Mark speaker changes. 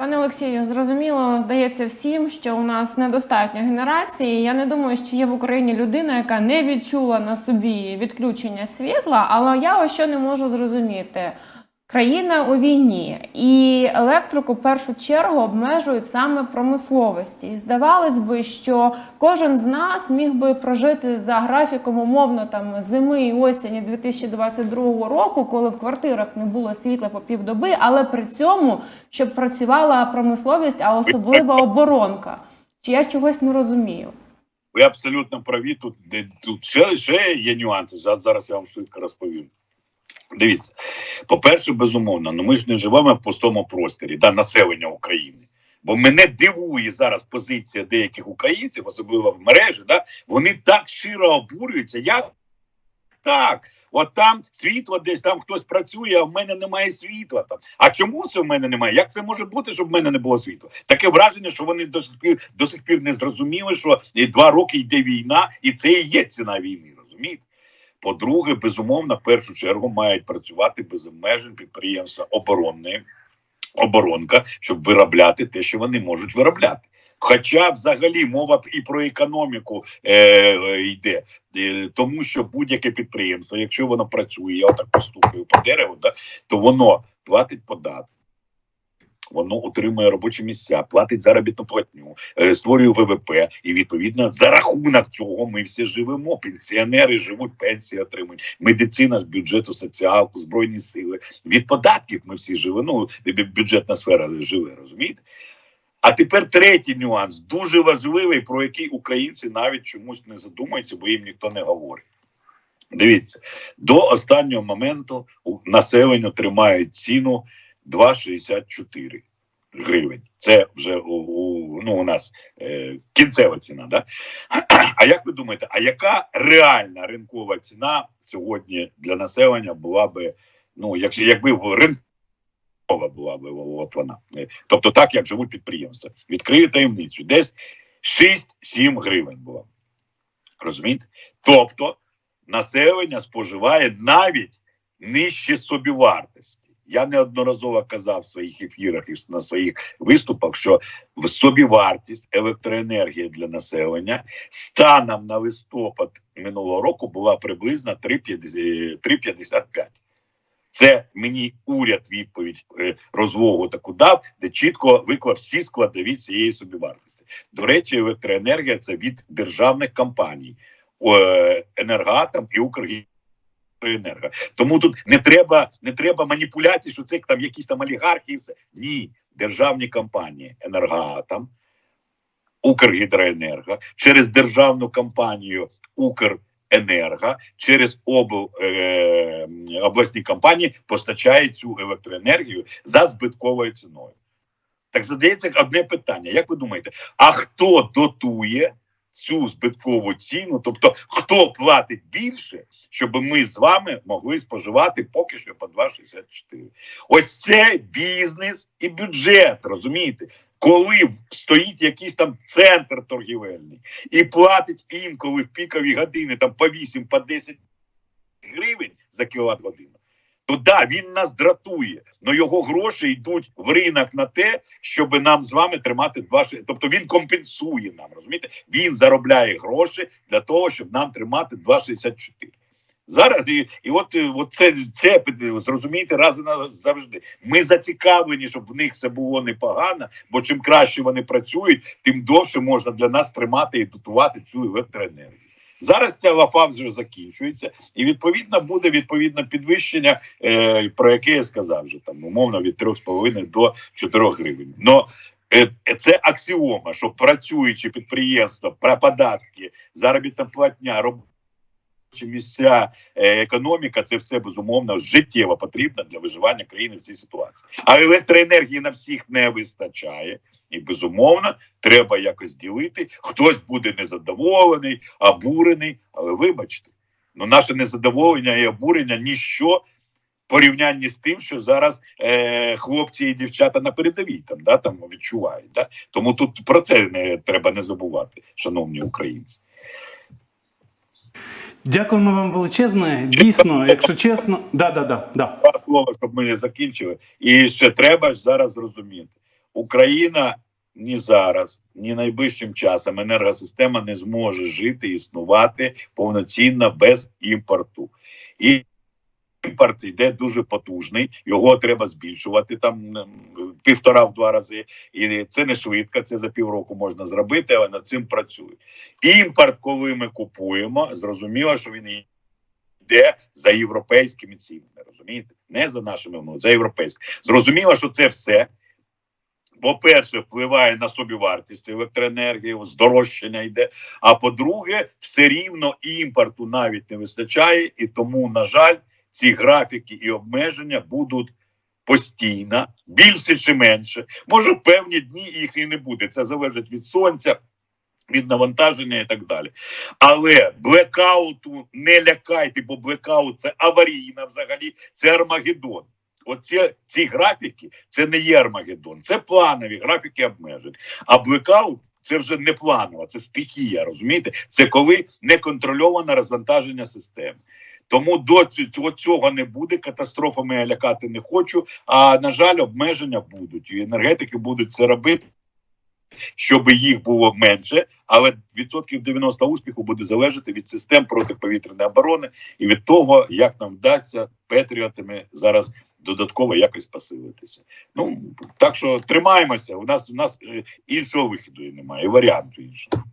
Speaker 1: Пане Олексію, зрозуміло, здається всім, що у нас недостатньо генерації. Я не думаю, що є в Україні людина, яка не відчула на собі відключення світла, але я ось що не можу зрозуміти. Країна у війні і електрику в першу чергу обмежують саме промисловості. І здавалось би, що кожен з нас міг би прожити за графіком умовно там зими і осені 2022 року, коли в квартирах не було світла по півдоби, але при цьому щоб працювала промисловість, а особливо оборонка. Чи я чогось не розумію?
Speaker 2: Ви абсолютно праві. Тут, де- тут ще, ще є нюанси. Зараз я вам швидко розповім. Дивіться, по-перше, безумовно, ну ми ж не живемо в пустому просторі да, населення України. Бо мене дивує зараз позиція деяких українців, особливо в мережі, да, вони так щиро обурюються. Як так? От там світло десь там хтось працює, а в мене немає світла. Там. А чому це в мене немає? Як це може бути, щоб в мене не було світла? Таке враження, що вони до сих пір до сих пір не зрозуміли, що два роки йде війна, і це і є ціна війни. Розумієте? По-друге, безумовно, в першу чергу мають працювати без обмежень підприємства оборонної оборонка, щоб виробляти те, що вони можуть виробляти. Хоча взагалі мова і про економіку е, е, йде, е, тому що будь-яке підприємство, якщо воно працює, я отак постукаю по дереву, да, то воно платить податки. Воно отримує робочі місця, платить заробітну платню, е, створює ВВП, і відповідно за рахунок цього ми всі живемо. Пенсіонери живуть, пенсії отримують, медицина з бюджету, соціалку, збройні сили. Від податків ми всі живемо. Ну бюджетна сфера живе, розумієте? А тепер третій нюанс, дуже важливий, про який українці навіть чомусь не задумуються, бо їм ніхто не говорить. Дивіться, до останнього моменту населення тримають ціну 2,64 гривень. Це вже у, у, ну, у нас е, кінцева ціна. Да? А як ви думаєте, а яка реальна ринкова ціна сьогодні для населення була би, ну, якщо якби в ринкова була би от вона? Е, Тобто так, як живуть підприємства. Відкрию таємницю, десь 6-7 гривень була. Розумієте? Тобто населення споживає навіть нижче собівартості. Я неодноразово казав в своїх ефірах і на своїх виступах, що в собівартість електроенергії для населення станом на листопад минулого року була приблизно 3,55. Це мені уряд відповідь е, розлогу таку дав, де чітко виклав всі складові цієї собівартості. До речі, електроенергія це від державних компаній е, енергатом і Укргідроенерго. Тому тут не треба, не треба маніпуляцій, що це там якісь там олігархи. І все. Ні, державні компанії енергоатом, Укргідроенерго через державну компанію Укренерго, через обл, е, обласні компанії постачають цю електроенергію за збитковою ціною. Так задається одне питання: як ви думаєте, а хто дотує цю збиткову ціну? Тобто, хто платить більше, щоб ми з вами могли споживати поки що по 2,64? Ось це бізнес і бюджет, розумієте? Коли стоїть якийсь там центр торгівельний і платить інколи в пікові години там по 8, по 10 гривень за кіловат годину, то да, він нас дратує, але його гроші йдуть в ринок на те, щоб нам з вами тримати два ши- Тобто він компенсує нам, розумієте? Він заробляє гроші для того, щоб нам тримати 2,64. Зараз і, і от, е, от це, це зрозумійте раз і назавжди. Ми зацікавлені, щоб в них все було непогано, бо чим краще вони працюють, тим довше можна для нас тримати і дотувати цю електроенергію. Зараз ця лафа вже закінчується, і відповідно буде відповідне підвищення, е, про яке я сказав вже там умовно від 3,5 до 4 гривень. Но е, е, це аксіома, що працюючи підприємства, про податки, заробітна платня, робочі місця, е, економіка, це все безумовно життєво потрібно для виживання країни в цій ситуації. А електроенергії на всіх не вистачає. І безумовно треба якось ділити. Хтось буде незадоволений, обурений. Але вибачте, ну наше незадоволення і обурення ніщо в порівнянні з тим, що зараз е, хлопці і дівчата на передовій там да там відчувають. Да? Тому тут про це не треба не забувати, шановні українці.
Speaker 3: Дякуємо вам величезне. Дійсно, якщо чесно, да, да, да, да.
Speaker 2: Два слова, щоб ми не закінчили. І ще треба ж зараз зрозуміти. Україна ні зараз, ні найближчим часом енергосистема не зможе жити, існувати повноцінно без імпорту. І імпорт йде дуже потужний, його треба збільшувати там півтора в два рази. І це не швидко, це за півроку можна зробити, але над цим працюють. Імпорт, коли ми купуємо, зрозуміло, що він йде за європейськими цінами. Розумієте? Не за нашими ну, за європейськими. Зрозуміло, що це все. По-перше, впливає на собівартість електроенергії, здорожчання йде. А по-друге, все рівно імпорту навіть не вистачає, і тому, на жаль, ці графіки і обмеження будуть постійно, більше чи менше. Може, певні дні їх і не буде. Це залежить від сонця, від навантаження і так далі. Але блекауту не лякайте, бо блекаут це аварійна взагалі, це Армагеддон. Оці ці графіки це не є Армагеддон, це планові графіки обмежень. А блекаут це вже не планова, це стихія. Розумієте? Це коли неконтрольоване розвантаження системи. Тому до цього, цього не буде. Катастрофами я лякати не хочу. А на жаль, обмеження будуть, і енергетики будуть це робити. Щоб їх було менше, але відсотків 90 успіху буде залежати від систем протиповітряної оборони і від того, як нам вдасться патріотами зараз додатково якось посилитися. Ну так що тримаємося. У нас у нас е, іншого виходу і немає, і варіанту іншого.